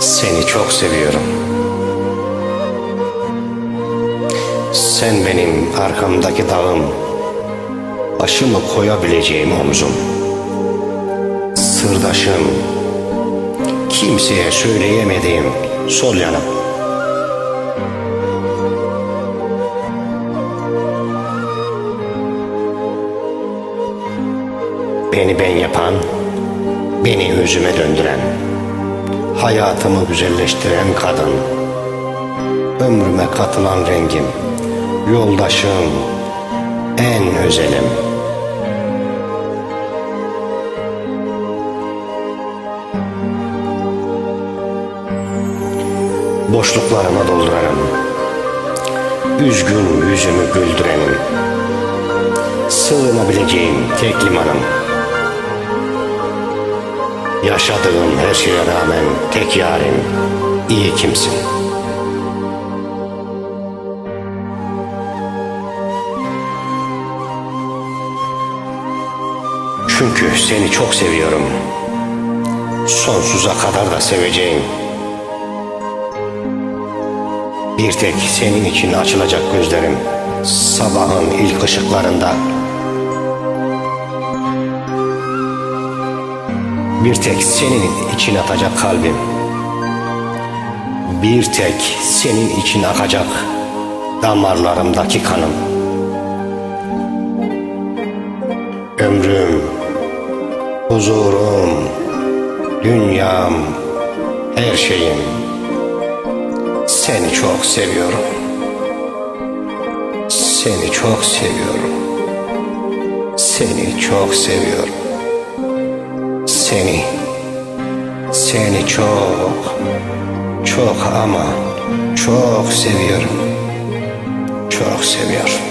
Seni çok seviyorum. Sen benim arkamdaki dağım, başımı koyabileceğim omzum. Sırdaşım, kimseye söyleyemediğim sol yanım. Beni ben yapan, beni özüme döndüren, hayatımı güzelleştiren kadın, ömrüme katılan rengim, yoldaşım, en özelim. Boşluklarıma dolduranım, üzgün yüzümü güldürenim, sığınabileceğim tek limanım. Yaşadığım her şeye rağmen tek yarim, iyi kimsin. Çünkü seni çok seviyorum. Sonsuza kadar da seveceğim. Bir tek senin için açılacak gözlerim. Sabahın ilk ışıklarında. Bir tek senin için atacak kalbim. Bir tek senin için akacak damarlarımdaki kanım. Ömrüm, huzurum, dünyam, her şeyim. Seni çok seviyorum. Seni çok seviyorum. Seni çok seviyorum. Seni, seni çok, çok ama çok seviyorum. Çok seviyorum.